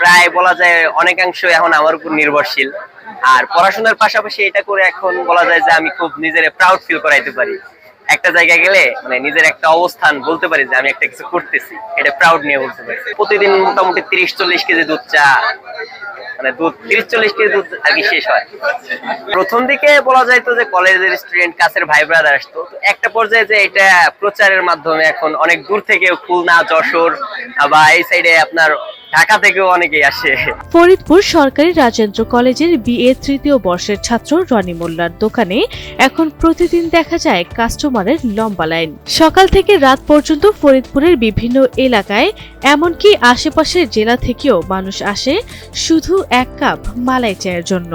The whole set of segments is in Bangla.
প্রায় বলা যায় অনেকাংশ এখন আমার উপর নির্ভরশীল। আর পড়াশোনার পাশাপাশি এটা করে এখন বলা যায় যে আমি খুব নিজের প্রাউড ফিল করাইতে পারি। একটা জায়গায় গেলে মানে নিজের একটা অবস্থান বলতে পারি যে আমি একটা কিছু করতেছি, এটা প্রাউড নিয়ে বলতে পারি। প্রতিদিন মোটামুটি তিরিশ চল্লিশ কেজি দুধ চা মানে দুধ তিরিশ চল্লিশ কেজি দুধ আর কি শেষ হয়। প্রথম দিকে বলা যায় তো যে কলেজের স্টুডেন্ট কাছের ভাই ব্রাদার আসতো। একটা পর্যায়ে যে এটা প্রচারের মাধ্যমে এখন অনেক দূর থেকে খুলনা, যশোর বা এই সাইডে আপনার ঢাকা থেকেও অনেকেই আসে। ফরিদপুর সরকারি রাজেন্দ্র কলেজের বিএ তৃতীয় বর্ষের ছাত্র রনি মোল্লার দোকানে এখন প্রতিদিন দেখা যায় কাস্টমারের লম্বা লাইন। সকাল থেকে রাত পর্যন্ত ফরিদপুরের বিভিন্ন এলাকায়, এমনকি আশেপাশের জেলা থেকেও মানুষ আসে শুধু এক কাপ মালাই চায়ের জন্য।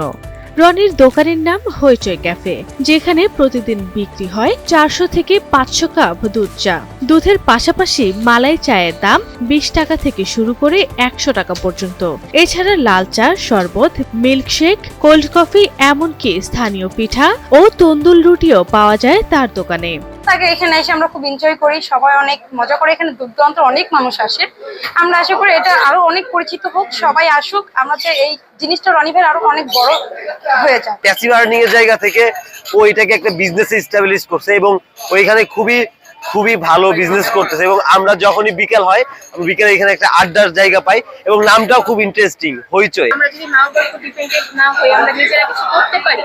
রনির দোকানের নাম হইচই ক্যাফে, যেখানে প্রতিদিন বিক্রি হয় চারশো থেকে পাঁচশো কাপ দুধ চা। দুধের পাশাপাশি মালাই চায়ের দাম বিশ টাকা থেকে শুরু করে একশো টাকা পর্যন্ত। এছাড়া লাল চা, শরবত, মিল্কশেক, কোল্ড কফি, এমনকি স্থানীয় পিঠা ও তন্দুল রুটিও পাওয়া যায় তার দোকানে। তাকে এখানে এসে আমরা খুব এনজয় করি, সবাই অনেক মজা করে। এখানে দূর দূরান্ত অনেক মানুষ আসে। আমরা আশা করি এটা আরও অনেক পরিচিত হোক, সবাই আসুক। আমাদের এই জিনিসটা রনি ভাইয়ের আরও অনেক বড় হয়ে যায়। প্যাসিভ আর্নিং এর জায়গা থেকে ও এটাকে একটা বিজনেস এস্টাবলিশ করছে এবং ওইখানে খুবই খুবই ভালো বিজনেস করতেছে এবং আমরা যখনই বিকেল হয় আমরা বিকেলে এখানে একটা আড্ডার জায়গা পাই এবং নামটাও খুব ইন্টারেস্টিং হইচই। আমরা যদি মা বাবার উপর ডিপেন্ডেন্ট না হই আমরা নিজেরা কিছু করতে পারি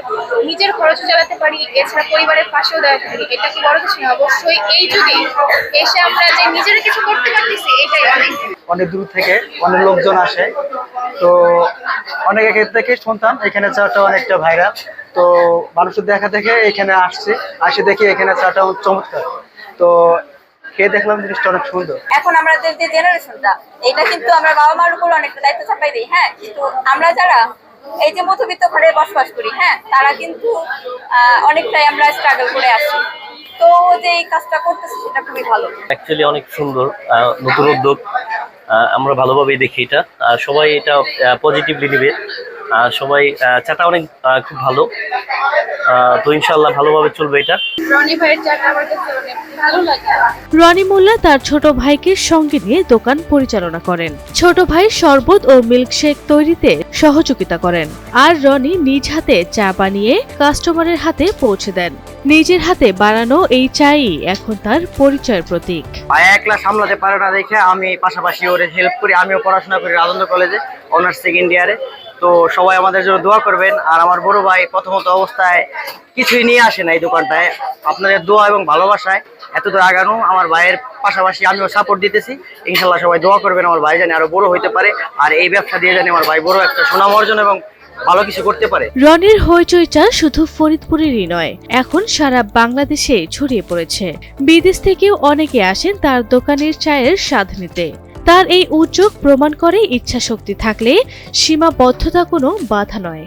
নিজের খরচ চালাতে পারি এছাড়া পরিবারের পাশেও দাঁড়াতে পারি এটা কি বড় কিছু না অবশ্যই এই যুগে এসে আমরা যে নিজেরা কিছু করতে পারতেছি এটাই অনেক অনেক দূর থেকে অনেক লোকজন আসে। তো অনেক থেকে শুনতাম এখানে চাটা অনেকটা ভাইরাল তো মানুষের দেখা দেখে এখানে আসছে আসে দেখি এখানে চাটা চমৎকার। তো খেয়ে দেখলাম জিনিসটা অনেক সুন্দর। এখন আমাদের যে জেনারেশনটা এটা কিন্তু আমরা বাবা মার উপর অনেকটা দায়িত্ব চাপাই দিই হ্যাঁ? কিন্তু আমরা যারা এই যে মধ্যবিত্ত ঘরে বসবাস করি হ্যাঁ তারা কিন্তু আহ, অনেকটাই আমরা স্ট্রাগল করে আসি তো যে এই কাজটা করতেছে সেটা খুবই ভালো। অ্যাকচুয়ালি অনেক সুন্দর আহ, নতুন উদ্যোগ আহ, আমরা ভালোভাবেই দেখি এটা। সবাই এটা পজিটিভলি নেবে। সবাই চাটা অনেক খুব ভালো। তো ইনশাল্লাহ ভালোভাবে চলবে এটা। রনি ভাইয়ের চাটা আমার অনেক ভালো লাগে। রনি মোল্লা তার ছোট ভাইকে সঙ্গে নিয়ে দোকান পরিচালনা করেন। ছোট ভাই শরবত ও মিল্কশেক তৈরিতে সহযোগিতা করেন। আর রনি নিজ হাতে চা বানিয়ে কাস্টমারের হাতে পৌঁছে দেন। নিজের হাতে বানানো এই চাই এখন তার পরিচয়ের প্রতীক। ভাই একলা সামলাতে পারে না দেখে আমি পাশাপাশি ওরে হেল্প করি। আমিও পড়াশোনা করি রাজেন্দ্র কলেজে অনার্স সেকেন্ড ইয়ারে তো সবাই আমাদের জন্য দোয়া করবেন। আর আমার বড় ভাই প্রথমত অবস্থায় কিছুই নিয়ে আসে না এই দোকানটায়। আপনাদের দোয়া এবং ভালোবাসায় এতদূর আগানো, আমার ভাইয়ের পাশাপাশি আমিও সাপোর্ট দিতেছি। ইনশাল্লাহ সবাই দোয়া করবেন আমার ভাই জানি আরও বড় হইতে পারে। আর এই ব্যবসা দিয়ে জানি আমার ভাই বড় একটা সুনাম অর্জন এবং ভালো কিছু করতে পারে। রনির হইচই চা শুধু ফরিদপুরেরই নয়, এখন সারা বাংলাদেশে ছড়িয়ে পড়েছে। বিদেশ থেকেও অনেকে আসেন তার দোকানের চায়ের স্বাদ নিতে। তার এই উদ্যোগ প্রমাণ করে ইচ্ছা শক্তি থাকলে সীমাবদ্ধতা কোনো বাধা নয়।